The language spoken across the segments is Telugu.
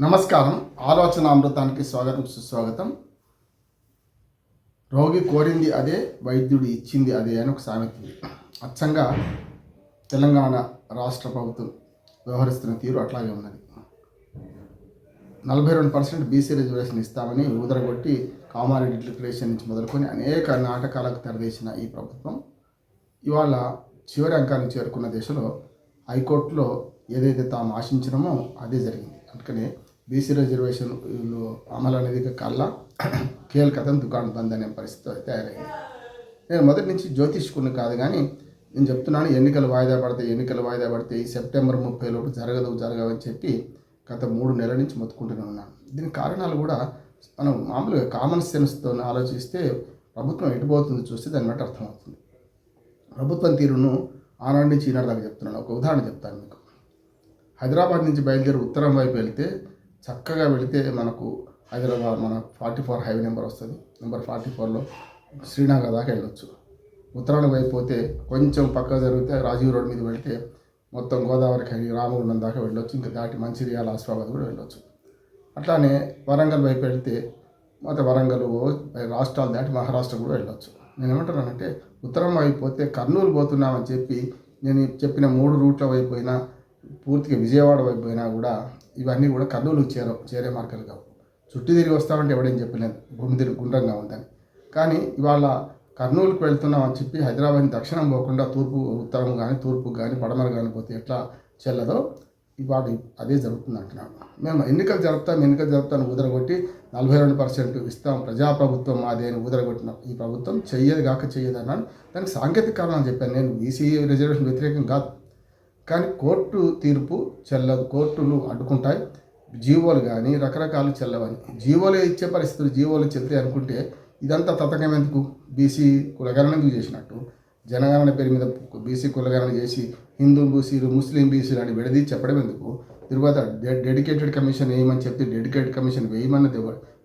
నమస్కారం. ఆలోచన అమృతానికి స్వాగతం సుస్వాగతం. రోగి కోరింది అదే వైద్యుడు ఇచ్చింది అదే అని ఒక సామెత అచ్చంగా తెలంగాణ రాష్ట్ర ప్రభుత్వం వ్యవహరిస్తున్న తీరు అట్లాగే ఉన్నది. నలభై రెండు పర్సెంట్ బీసీ రిజర్వేషన్ ఇస్తామని ఊదరగొట్టి కామారెడ్డి డిక్లరేషన్ నుంచి మొదలుకొని అనేక నాటకాలకు తెరదీసిన ఈ ప్రభుత్వం ఇవాళ చివరి అంకాన్ని చేరుకున్న దశలో హైకోర్టులో ఏదైతే తాము ఆశించినామో అదే జరిగింది. అందుకనే బీసీ రిజర్వేషన్ అమలు అనేది కల్లా కీలకతం దుకాణం బంద్ అనే పరిస్థితి తయారైంది. నేను మొదటి నుంచి జ్యోతిష్కుని కాదు కానీ నేను చెప్తున్నాను ఎన్నికలు వాయిదా పడతాయి ఎన్నికలు వాయిదా పడితే ఈ సెప్టెంబర్ ముప్పై లోపు జరగదు జరగవని చెప్పి గత మూడు నెలల నుంచి మొత్తుకుంటూనే ఉన్నాను. దీని కారణాలు కూడా మనం మామూలుగా కామన్ సెన్స్తో ఆలోచిస్తే ప్రభుత్వం ఎటుపోతుంది చూస్తే దాన్ని బట్టి అర్థమవుతుంది. ప్రభుత్వం తీరును ఆనాడు నుంచి ఈనాడు దాకా చెప్తున్నాను. ఒక ఉదాహరణ చెప్తాను మీకు. హైదరాబాద్ నుంచి బయలుదేరి ఉత్తరం వైపు వెళ్తే చక్కగా వెళితే మనకు హైదరాబాద్ మన ఫార్టీ ఫోర్ హైవే నెంబర్ వస్తుంది. నెంబర్ ఫార్టీ ఫోర్లో శ్రీనగర్ దాకా వెళ్ళొచ్చు. ఉత్తరాయణ వైపు పోతే కొంచెం పక్క జరిగితే రాజీవ్ రోడ్ మీద వెళితే మొత్తం గోదావరి కానీ రామగుండం దాకా వెళ్ళొచ్చు. ఇంకా దాటి మంచిర్యాల ఆసిఫాబాద్ కూడా వెళ్ళొచ్చు. అట్లానే వరంగల్ వైపు వెళ్తే మొత్తం వరంగల్ రాష్ట్రాలు దాటి మహారాష్ట్ర కూడా వెళ్ళొచ్చు. నేను ఏమంటానంటే ఉత్తరం వైపు పోతే కర్నూలు పోతున్నామని చెప్పి నేను చెప్పిన మూడు రూట్ల వైపు పోయినా పూర్తిగా విజయవాడ వైపు పోయినా కూడా ఇవన్నీ కూడా కర్నూలు చేర చేరే మార్గాలు కావు. చుట్టూ తిరిగి వస్తామంటే ఎవడేం చెప్పలేదు భూమి తిరిగి గుండ్రంగా ఉందని. కానీ ఇవాళ కర్నూలుకు వెళ్తున్నాం అని చెప్పి హైదరాబాద్ దక్షిణం పోకుండా తూర్పు ఉత్తరం కానీ తూర్పు కానీ పడమర కానీ పోతే ఎట్లా చెల్లదో ఇవాళ అదే జరుగుతుంది అంటున్నాడు. మేము ఎన్నికలు జరుపుతాం ఎన్నికలు జరుపుతాను ఊదరగొట్టి నలభై రెండు పర్సెంట్ ఇస్తాం. ప్రజాప్రభుత్వం మాదే అని ఊదరగొట్టినాం. ఈ ప్రభుత్వం చెయ్యదు కాక చెయ్యదు అన్నాను దానికి సాంకేతిక కారణం చెప్పాను నేను. బీసీ రిజర్వేషన్ వ్యతిరేకం కాదు. కానీ కోర్టు తీర్పు చెల్లదు కోర్టులు అడ్డుకుంటాయి. జీవోలు కానీ రకరకాలు చెల్లవని. జీవోలు ఇచ్చే పరిస్థితులు జీవోలు చెల్తే అనుకుంటే ఇదంతా తతకం ఎందుకు? బీసీ కులగణన ఎందుకు చేసినట్టు? జనగణన పేరు మీద బీసీ కులగణన చేసి హిందూ బీసీలు ముస్లిం బీసీలు అని విడదీ చెప్పడం ఎందుకు? తర్వాత డె- డెడికేటెడ్ కమిషన్ వేయమని చెప్తే డెడికేటెడ్ కమిషన్ వేయమన్నది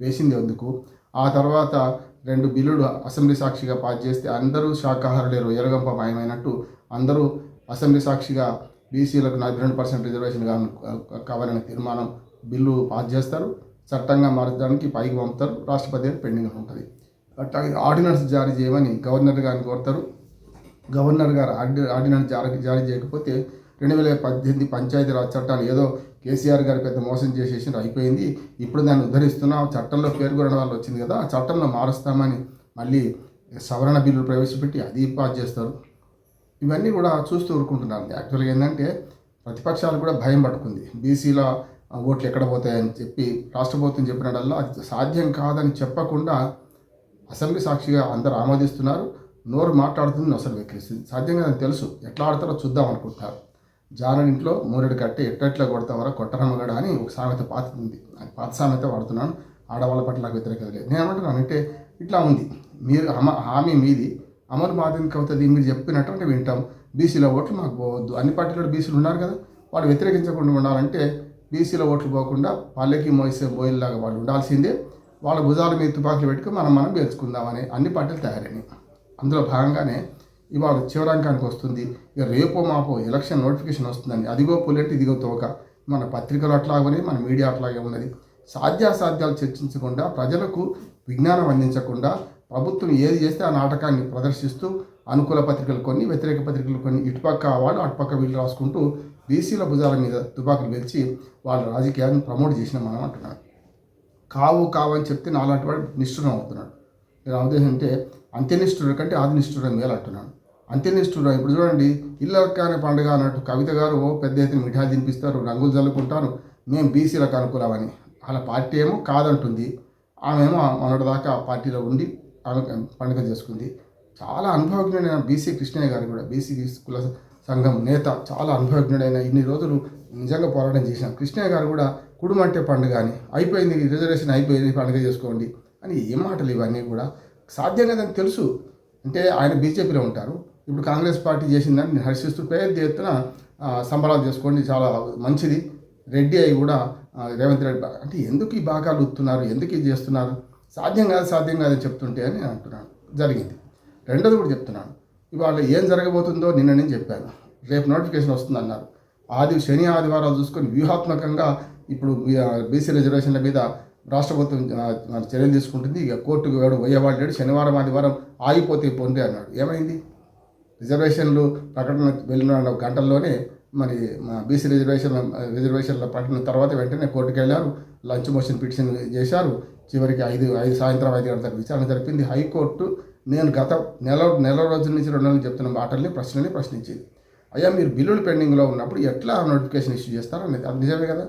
వేసింది ఎందుకు? ఆ తర్వాత రెండు బిల్లులు అసెంబ్లీ సాక్షిగా పాస్ చేస్తే అందరూ శాకాహారులే రొయ్యలగంప మాయమైనట్టు అందరూ అసెంబ్లీ సాక్షిగా బీసీలకు నలభై రెండు పర్సెంట్ రిజర్వేషన్ కావాలనే తీర్మానం బిల్లు పాస్ చేస్తారు. చట్టంగా మార్చడానికి పైకి పంపుతారు. రాష్ట్రపతి పెండింగ్ ఉంటుంది. అట్లాగే ఆర్డినెన్స్ జారీ చేయమని గవర్నర్ గారిని కోరుతారు. గవర్నర్ గారు ఆర్డి ఆర్డినెన్స్ జారీ జారీ చేయకపోతే రెండు వేల పద్దెనిమిది పంచాయతీ రాజ్ చట్టాలు ఏదో కేసీఆర్ గారు పెద్ద మోసం చేసేసి అయిపోయింది. ఇప్పుడు దాన్ని ఉద్ధరిస్తున్నా చట్టంలో పేర్కొనడం వల్ల వచ్చింది కదా ఆ చట్టంలో మారుస్తామని మళ్ళీ సవరణ బిల్లులు ప్రవేశపెట్టి అది పాస్ చేస్తారు. ఇవన్నీ కూడా చూస్తూ ఊరుకుంటున్నారు. యాక్చువల్గా ఏంటంటే ప్రతిపక్షాలు కూడా భయం పట్టుకుంది. బీసీల ఓట్లు ఎక్కడ పోతాయని చెప్పి రాష్ట్ర ప్రభుత్వం చెప్పినడల్లా అది సాధ్యం కాదని చెప్పకుండా అసెంబ్లీ సాక్షిగా అందరు ఆమోదిస్తున్నారు. నోరు మాట్లాడుతుంది అసలు వెక్కిరిస్తుంది. సాధ్యం కాదని తెలుసు. ఎట్లా ఆడతారో చూద్దాం అనుకుంటున్నారు. జానడి ఇంట్లో మూరెడు కట్టి ఎట్టెట్లా కొడతామరా కొట్టరమ్మగడ అని ఒక సామెత పాతుంది అది పాత సామెత వాడుతున్నాను. ఆడవాళ్ళ పట్ల నాకు వ్యతిరేకత లేదు. నేను ఏమంటున్నాను అంటే ఇట్లా ఉంది. మీరు హమ హామీ మీది అమర్ మాధ్యమిక అవుతుంది మీరు చెప్పినట్టు అంటే వింటాం. బీసీలో ఓట్లు మాకు పోవద్దు. అన్ని పార్టీలో బీసీలు ఉన్నారు కదా. వాళ్ళు వ్యతిరేకించకుండా ఉండాలంటే బీసీలో ఓట్లు పోకుండా పల్లెకి మోసే బోయిల్లాగా వాళ్ళు ఉండాల్సిందే. వాళ్ళ భుజాల మీద తుపాకులు పెట్టుకుని మనం మనం గెలుచుకుందామని అన్ని పార్టీలు తయారైనాయి. అందులో భాగంగానే ఇవాళ చివరాంకానికి వస్తుంది. ఇక రేపో మాపో ఎలక్షన్ నోటిఫికేషన్ వస్తుందని అదిగో పుల్లెట్ ఇదిగో తోక. మన పత్రికలు అట్లాగే మన మీడియా అట్లాగే ఉన్నది. సాధ్యాసాధ్యాలు చర్చించకుండా ప్రజలకు విజ్ఞానం అందించకుండా ప్రభుత్వం ఏది చేస్తే ఆ నాటకాన్ని ప్రదర్శిస్తూ అనుకూల పత్రికలు కొన్ని వ్యతిరేక పత్రికలు కొన్ని ఇటుపక్క వాళ్ళు అటుపక్క వీళ్ళు రాసుకుంటూ బీసీల భుజాల మీద తుపాకులు వెలిచి వాళ్ళ రాజకీయాన్ని ప్రమోట్ చేసిన మనం అంటున్నాను కావు కావు అని చెప్తే నాలాంటి వాడు నిష్ఠురం అవుతున్నాడు. నేను ఉద్దేశం అంటే అంత్యనిష్ఠుడు కంటే ఆదినిష్ఠురం మేలు అంటున్నాను అంత్యనిష్ఠుడు ఇప్పుడు చూడండి ఇల్లకానే పండుగ అన్నట్టు కవిత గారు ఓ పెద్ద ఎత్తున మిఠాయి తినిపిస్తారు రంగులు చల్లుకుంటారు మేము బీసీలకు అనుకూలమని. వాళ్ళ పార్టీ ఏమో కాదంటుంది. ఆమెమో మొన్నటిదాకా ఆ పార్టీలో ఉండి పండుగ చేసుకుంది. చాలా అనుభవజ్ఞుడైన బీసీ కృష్ణయ్య గారు కూడా బీసీ కుల సంఘం నేత చాలా అనుభవజ్ఞుడైన ఇన్ని రోజులు నిజంగా పోరాటం చేసిన కృష్ణయ్య గారు కూడా కుడుమంటే పండుగ అని అయిపోయింది రిజర్వేషన్ అయిపోయింది పండుగ చేసుకోండి అని ఏం మాటలు ఇవన్నీ కూడా సాధ్యం కదని తెలుసు. అంటే ఆయన బీజేపీలో ఉంటారు. ఇప్పుడు కాంగ్రెస్ పార్టీ చేసిందని నేను హర్షిస్తూ పెద్ద ఎత్తున సంబరాలు చేసుకోండి చాలా మంచిది. రెడ్డి అయి కూడా రేవంత్ రెడ్డి అంటే ఎందుకు ఈ భాగాలు ఉత్తున్నారు ఎందుకు ఇది చేస్తున్నారు? సాధ్యం కాదు సాధ్యం కాదని చెప్తుంటే అని అంటున్నాను జరిగింది. రెండోది కూడా చెప్తున్నాను. ఇవాళ ఏం జరగబోతుందో నిన్న నేను చెప్పాను. రేపు నోటిఫికేషన్ వస్తుందన్నారు. ఆది శని ఆదివారాలు చూసుకొని వ్యూహాత్మకంగా ఇప్పుడు బీసీ రిజర్వేషన్ల మీద రాష్ట్ర ప్రభుత్వం చర్యలు తీసుకుంటుంది. ఇక కోర్టుకు వేడు పోయేవాళ్ళు శనివారం ఆదివారం ఆగిపోతే పొంది అన్నాడు. ఏమైంది? రిజర్వేషన్లు ప్రకటన వెళ్ళిన గంటల్లోనే మరి మా బీసీ రిజర్వేషన్ రిజర్వేషన్ల ప్రకటన తర్వాత వెంటనే కోర్టుకు వెళ్ళారు లంచ్ మోషన్ పిటిషన్ చేశారు. చివరికి ఐదు ఐదు సాయంత్రం ఐదు గంటలకు విచారణ జరిపింది. హైకోర్టు నేను గత నెల నెల రోజుల నుంచి రెండు నెలలు చెప్తున్న మాటల్ని ప్రశ్నల్ని ప్రశ్నించింది. అయ్యా మీరు బిల్లులు పెండింగ్లో ఉన్నప్పుడు ఎట్లా నోటిఫికేషన్ ఇష్యూ చేస్తారు అనేది? అది నిజమే కదా?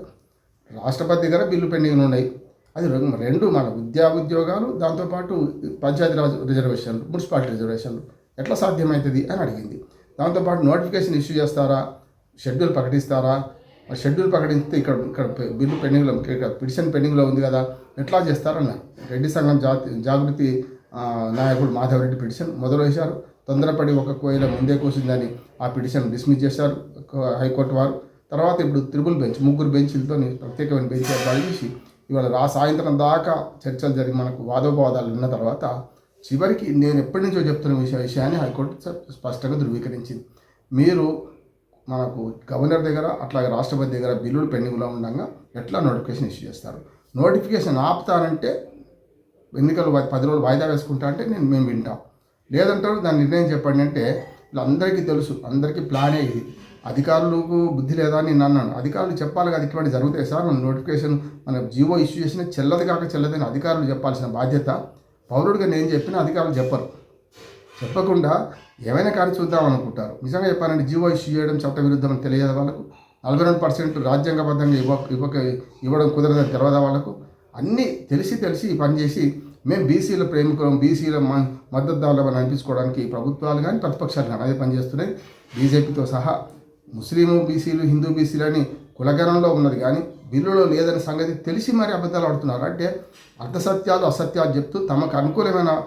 రాష్ట్రపతి దగ్గర బిల్లు పెండింగ్లు ఉన్నాయి. అది రెండు మన విద్యా ఉద్యోగాలు దాంతోపాటు పంచాయతీరాజ్ రిజర్వేషన్లు మున్సిపాలిటీ రిజర్వేషన్లు. ఎట్లా సాధ్యమవుతుంది అని అడిగింది. దాంతోపాటు నోటిఫికేషన్ ఇష్యూ చేస్తారా? షెడ్యూల్ ప్రకటిస్తారా? ఆ షెడ్యూల్ ప్రకటిస్తే ఇక్కడ ఇక్కడ బిల్లు పెండింగ్లో పిటిషన్ పెండింగ్లో ఉంది కదా. ఎట్లా చేస్తారన్నారు రెడ్డి సంఘం జాతి జాగృతి నాయకుడు మాధవరెడ్డి పిటిషన్ మొదలు వేశారు తొందరపడి ఒక కోయిల ముందే కోసిందని ఆ పిటిషన్ డిస్మిస్ చేశారు హైకోర్టు వారు. తర్వాత ఇప్పుడు త్రిబుల్ బెంచ్ ముగ్గురు బెంచ్లతో ప్రత్యేకమైన బెంచ్ ఏర్పాటు చేసి ఇవాళ రా సాయంత్రం దాకా చర్చలు జరిగి మనకు వాదోపవాదాలు ఉన్న తర్వాత చివరికి నేను ఎప్పటి నుంచో చెప్తున్న విషయ విషయాన్ని హైకోర్టు స్పష్టంగా ధృవీకరించింది. మీరు మనకు గవర్నర్ దగ్గర అట్లాగే రాష్ట్రపతి దగ్గర బిల్లులు పెండింగ్లో ఉండగా ఎట్లా నోటిఫికేషన్ ఇష్యూ చేస్తారు? నోటిఫికేషన్ ఆపుతానంటే ఎన్నికలు పది రోజులు వాయిదా వేసుకుంటా అంటే నేను మేము వింటాం. లేదంటారు దాని నిర్ణయం చెప్పండి అంటే వీళ్ళందరికీ తెలుసు అందరికీ ప్లానే ఇది. అధికారులకు బుద్ధి లేదా అని నేను అన్నాను. అధికారులు చెప్పాలి కదా ఇటువంటి జరుగుతాయి సార్ మన నోటిఫికేషన్ మన జీవో ఇష్యూ చేసిన చెల్లది కాక చెల్లదని అధికారులు చెప్పాల్సిన బాధ్యత. పౌరుడిగా నేను చెప్పిన అధికారులు చెప్పరు. చెప్పకుండా ఏమైనా కానీ చూద్దాం అనుకుంటారు. నిజంగా చెప్పాలంటే జీవో ఇష్యూ చేయడం చట్ట విరుద్ధం తెలియదు వాళ్ళకు? నలభై రెండు పర్సెంట్ రాజ్యాంగబద్ధంగా ఇవ్వ ఇవ్వక ఇవ్వడం కుదరదని తెలియదు వాళ్ళకు? అన్నీ తెలిసి తెలిసి పనిచేసి మేము బీసీల ప్రేమికులం బీసీల మ- మద్దతుదారులం అని అనిపించుకోవడానికి ప్రభుత్వాలు కానీ ప్రతిపక్షాలు కానీ అదే పనిచేస్తున్నాయి బీజేపీతో సహా ముస్లిము బీసీలు హిందూ బీసీలు అని కులగణంలో ఉన్నది కానీ బిల్లులో లేదని సంగతి తెలిసి మరి అబద్ధాలు ఆడుతున్నారు. అంటే అర్ధసత్యాలు అసత్యాలు చెప్తూ తమకు అనుకూలమైన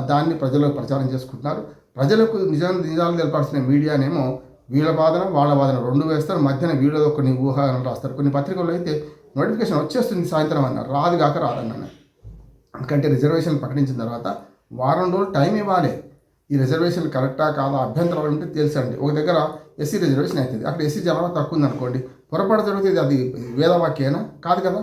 దాన్ని ప్రజలకు ప్రచారం చేసుకుంటున్నారు. ప్రజలకు నిజాలు నిజాలు తెలపాల్సిన మీడియానేమో వీళ్ళ వాదన వాళ్ళ వాదన రెండు వేస్తారు. మధ్యన వీళ్ళలో కొన్ని ఊహాలను రాస్తారు. కొన్ని పత్రికల్లో అయితే నోటిఫికేషన్ వచ్చేస్తుంది సాయంత్రం అన్నారు. రాదు కాక రాదన్నాను ఎందుకంటే రిజర్వేషన్ ప్రకటించిన తర్వాత వారం రోజులు టైం ఇవ్వాలి. ఈ రిజర్వేషన్ కరెక్టా కాదా? అభ్యంతరాలు ఉంటే తెలుసండి ఒక దగ్గర ఎస్సీ రిజర్వేషన్ అవుతుంది. అక్కడ ఎస్సీ జనాభా తక్కువ ఉంది అనుకోండి పొరపాటు జరుగుతుంది అది వేదవాక్యేనా? కాదు కదా.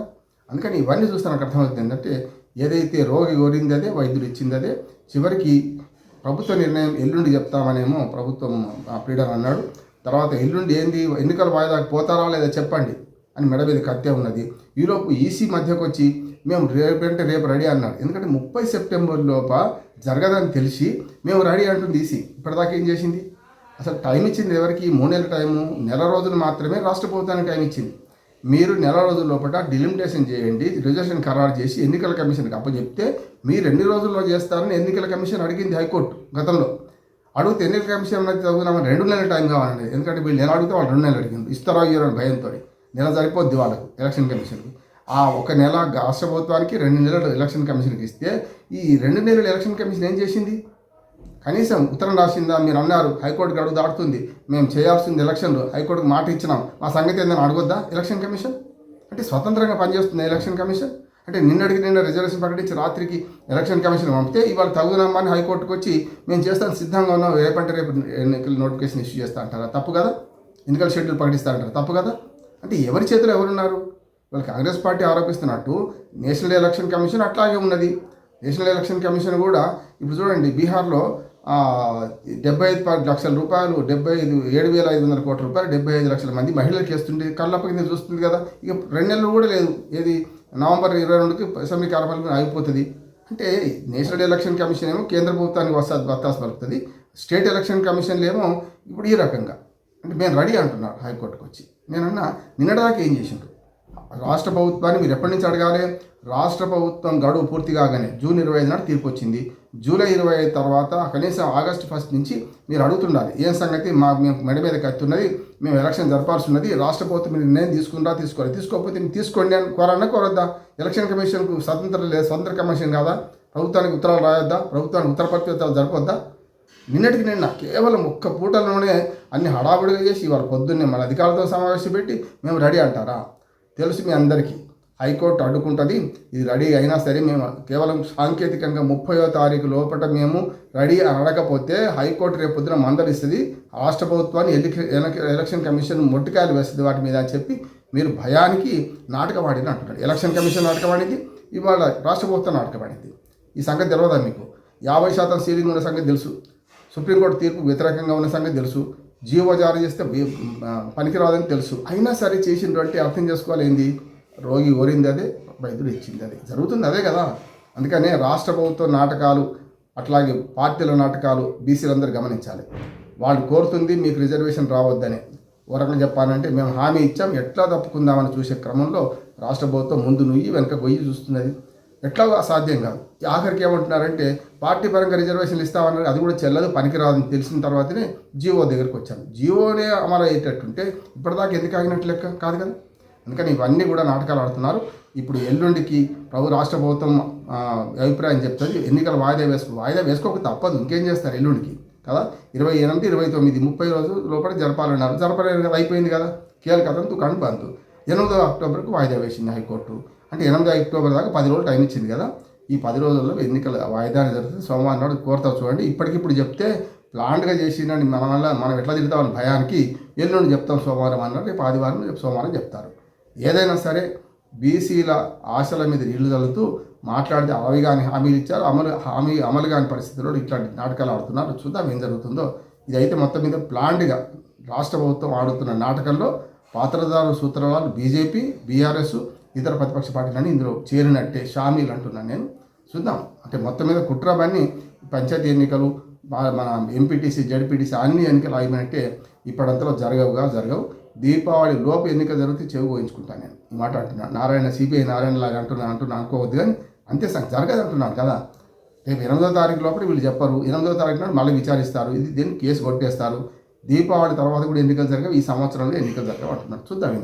అందుకని ఇవన్నీ చూస్తే నాకు అర్థమవుతుంది. ఏంటంటే ఏదైతే రోగి కోరింది అదే వైద్యుడు ఇచ్చింది అదే చివరికి ప్రభుత్వ నిర్ణయం ఎల్లుండి చెప్తామనేమో ప్రభుత్వం ఆ అన్నాడు. తర్వాత ఎల్లుండి ఏంది ఎన్నికల వాయిదాకు పోతారా లేదా చెప్పండి అని మెడ మీద కత్తే ఉన్నది. ఈలోపు ఈసీ మధ్యకు వచ్చి మేము రేపంటే రేపు రెడీ అన్నాడు. ఎందుకంటే ముప్పై సెప్టెంబర్ లోప జరగదని తెలిసి మేము రెడీ అంటుంది ఈసీ. ఇప్పటిదాకా ఏం చేసింది? అసలు టైం ఇచ్చింది ఎవరికి? మూడు నెలల టైము నెల రోజులు మాత్రమే రాష్ట్ర ప్రభుత్వానికి టైం ఇచ్చింది. మీరు నెల రోజుల లోపల డిలిమిటేషన్ చేయండి రిజర్వేషన్ ఖరారు చేసి ఎన్నికల కమిషన్కి అప్పచెప్తే మీరు ఎన్ని రోజుల్లో చేస్తారని ఎన్నికల కమిషన్ అడిగింది హైకోర్టు గతంలో. అడిగితే ఎన్నికల కమిషన్ అనేది రెండు నెలల టైం కావాలండి. ఎందుకంటే వీళ్ళు నెల అడిగితే వాళ్ళు రెండు నెలలు అడిగింది ఇస్తారా ఇయ్యరో అని భయంతో నెల సరిపోద్ది వాళ్ళకు ఎలక్షన్ కమిషన్కి. ఆ ఒక నెల రాష్ట్ర ప్రభుత్వానికి రెండు నెలలు ఎలక్షన్ కమిషన్కి ఇస్తే ఈ రెండు నెలలు ఎలక్షన్ కమిషన్ ఏం చేసింది? కనీసం ఉత్తరం రాసిందా మీరు అన్నారు హైకోర్టు గడువు దాటుతుంది. మేము చేయాల్సింది ఎలక్షన్లు హైకోర్టుకు మాట ఇచ్చినాం. మా సంగతి ఏందని అడగొద్దా ఎలక్షన్ కమిషన్ అంటే స్వతంత్రంగా పనిచేస్తుంది ఎలక్షన్ కమిషన్ అంటే నిన్నటికి నిన్న రిజర్వేషన్ ప్రకటించి రాత్రికి ఎలక్షన్ కమిషన్ పంపితే ఇవాళ తగుదనమ్మని హైకోర్టుకు వచ్చి మేము చేస్తాను సిద్ధంగా ఉన్నాం రేపంటే రేపు ఎన్నికల నోటిఫికేషన్ ఇష్యూ చేస్తా అంటారా? తప్పు కదా? ఎన్నికల షెడ్యూల్ ప్రకటిస్తారంటారు తప్పు కదా? అంటే ఎవరి చేతిలో ఎవరున్నారు? వాళ్ళు కాంగ్రెస్ పార్టీ ఆరోపిస్తున్నట్టు నేషనల్ ఎలక్షన్ కమిషన్ అట్లాగే ఉన్నది. నేషనల్ ఎలక్షన్ కమిషన్ కూడా ఇప్పుడు చూడండి బీహార్లో డెబ్బై ఐదు లక్షల రూపాయలు డెబ్బై ఐదు ఏడు వేల ఐదు వందల కోట్ల రూపాయలు డెబ్బై ఐదు లక్షల మంది మహిళలకు చేస్తుండే కళ్ళప్ప కింద చూస్తుంది కదా. ఇక రెండు నెలలు కూడా లేదు. ఏది? నవంబర్ ఇరవై రెండుకి అసెంబ్లీ కార్యక్రమం అయిపోతుంది అంటే నేషనల్ ఎలక్షన్ కమిషన్ ఏమో కేంద్ర ప్రభుత్వానికి వస్తా వత్తాసు పలుకుతుంది. స్టేట్ ఎలక్షన్ కమిషన్లు ఏమో ఇప్పుడు ఈ రకంగా. అంటే మేము రెడీ అంటున్నారు హైకోర్టుకు వచ్చి. నేనన్నా నిన్నటిదాకా ఏం చేసిండ్రు? రాష్ట్ర ప్రభుత్వాన్ని మీరు ఎప్పటి నుంచి అడగాలి? రాష్ట్ర ప్రభుత్వం గడువు పూర్తి కాగానే జూన్ ఇరవై ఐదు నాడు తీర్పు వచ్చింది. జూలై ఇరవై ఐదు తర్వాత కనీసం ఆగస్టు ఫస్ట్ నుంచి మీరు అడుగుతుండాలి. ఏం సంగతి? మా మేము మెడ మీద కత్తున్నది మేము ఎలక్షన్ జరపాల్సి ఉన్నది రాష్ట్ర ప్రభుత్వం మీరు నిర్ణయం తీసుకుందా తీసుకోవాలి తీసుకోకపోతే మీరు తీసుకోండి అని కోరన్నా కోరొద్దా? ఎలక్షన్ కమిషన్కు స్వతంత్రం లేదు స్వతంత్ర కమిషన్ కాదా? ప్రభుత్వానికి ఉత్తరాలు రాయొద్దా? ప్రభుత్వానికి ఉత్తరపత్రికలు జరపొద్దా? నిన్నటికి నిన్న కేవలం ఒక్క పూటలోనే అన్ని హడావుడిగా చేసి ఇవాళ పొద్దున్నే మన అధికారులతో సమావేశం పెట్టి మేము రెడీ అంటారా? తెలుసు మీ అందరికీ. హైకోర్టు అడ్డుకుంటుంది. ఇది రెడీ అయినా సరే మేము కేవలం సాంకేతికంగా ముప్పయో తారీఖు లోపల మేము రెడీ అనడకపోతే హైకోర్టు రేపు పొద్దున మందలిస్తుంది. రాష్ట్ర ప్రభుత్వాన్ని ఎలిక ఎలక్- ఎలక్షన్ కమిషన్ మొట్టికాయలు వేస్తుంది వాటి మీద అని చెప్పి మీరు భయానికి నాటకవాడిని అంటున్నాడు ఎలక్షన్ కమిషన్ నాటకవాడింది ఇవాళ రాష్ట్ర ప్రభుత్వం నాటకవాడింది. ఈ సంగతి తెలియదా మీకు? యాభై శాతం సీలింగ్ ఉన్న సంగతి తెలుసు. సుప్రీంకోర్టు తీర్పు వ్యతిరేకంగా ఉన్న సంగతి తెలుసు. జీవో జారీ చేస్తే పనికిరాదని తెలుసు. అయినా సరే చేసినటువంటి అర్థం చేసుకోవాలి ఏంది? రోగి ఓరింది అదే వైద్యుడు ఇచ్చింది అదే. జరుగుతుంది అదే కదా. అందుకనే రాష్ట్ర ప్రభుత్వ నాటకాలు అట్లాగే పార్టీల నాటకాలు బీసీలందరూ గమనించాలి. వాళ్ళు కోరుతుంది మీకు రిజర్వేషన్ రావద్దని. వరకు చెప్పానంటే చెప్పాలంటే మేము హామీ ఇచ్చాం ఎట్లా తప్పుకుందామని చూసే క్రమంలో రాష్ట్ర ప్రభుత్వం ముందు నుయ్యి వెనక గొయ్యి చూస్తున్నది. ఎట్లా అసాధ్యం కాదు. ఆఖరికి ఏమంటున్నారంటే పార్టీ పరంగా రిజర్వేషన్లు ఇస్తామన్నారు అది కూడా చెల్లదు పనికిరాదని తెలిసిన తర్వాతనే జియో దగ్గరికి వచ్చాను. జియోనే అమలు అయ్యేటట్టుంటే ఇప్పటిదాకా ఎందుకు ఆగినట్లు లెక్క? కాదు కదా. అందుకని ఇవన్నీ కూడా నాటకాలు ఆడుతున్నారు. ఇప్పుడు ఎల్లుండికి ప్రభు రాష్ట్ర ప్రభుత్వం అభిప్రాయం చెప్తుంది. ఎన్నికల వాయిదా వేసుకో వాయిదా వేసుకోక తప్పదు. ఇంకేం చేస్తారు ఎల్లుండికి? కదా? ఇరవై ఎనిమిది ఇరవై తొమ్మిది ముప్పై రోజు లోపల జరపాలన్నారు జరపలేదు కదా అయిపోయింది కదా. కీలకథం తుకాను బంతు ఎనిమిదో అక్టోబర్కు వాయిదా వేసింది హైకోర్టు. అంటే ఎనిమిదో అక్టోబర్ దాకా పది రోజులు టైం ఇచ్చింది కదా. ఈ పది రోజుల్లో ఎన్నికల వాయిదా జరుగుతుంది. సోమవారం నాడు కోరుతావు చూడండి. ఇప్పటికిప్పుడు చెప్తే ప్లాన్గా చేసిందని మన వల్ల మనం ఎట్లా తిడతామని భయానికి ఎల్లుండి చెప్తాం సోమవారం అన్నారు. రేపు ఆదివారం సోమవారం చెప్తారు. ఏదైనా సరే బీసీల ఆశల మీద నీళ్ళు చల్లుతూ మాట్లాడితే అవి కానీ హామీలు ఇచ్చారు అమలు హామీ అమలు కాని పరిస్థితుల్లో ఇట్లాంటి నాటకాలు ఆడుతున్నారు. చూద్దాం ఏం జరుగుతుందో. ఇదైతే మొత్తం మీద ప్లాంట్గా రాష్ట్ర ప్రభుత్వం ఆడుతున్న నాటకంలో పాత్రదారు సూత్రాలు బీజేపీ బీఆర్ఎస్ ఇతర ప్రతిపక్ష పార్టీలన్నీ ఇందులో చేరినట్టే షామీలు అంటున్నాను నేను. చూద్దాం. అంటే మొత్తం మీద కుట్రబన్ని పంచాయతీ ఎన్నికలు మన ఎంపీటీసీ జడ్పీటీసీ అన్ని ఎన్నికలు అయిపోయినట్టే ఇప్పుడంతలో జరగవుగా జరగవు. దీపావళి లోపు ఎన్నిక జరిగితే చెవి పోయించుకుంటాను నేను. ఈ మాట అంటున్నాను నారాయణ సిపిఐ నారాయణ లాగా అంటున్నాను అంటున్నా అనుకోవద్దు కానీ అంతే సంగతి జరగదు అంటున్నాను కదా. రేపు ఎనిమిదో తారీఖు లోపల వీళ్ళు చెప్పరు. ఎనిమిదో తారీఖు నాడు మళ్ళీ విచారిస్తారు. ఇది దీన్ని కేసు కొట్టేస్తారు. దీపావళి తర్వాత కూడా ఎన్నికలు జరగవు. ఈ సంవత్సరంలో ఎన్నికలు జరగవు అంటున్నారు చూద్దాం ఏం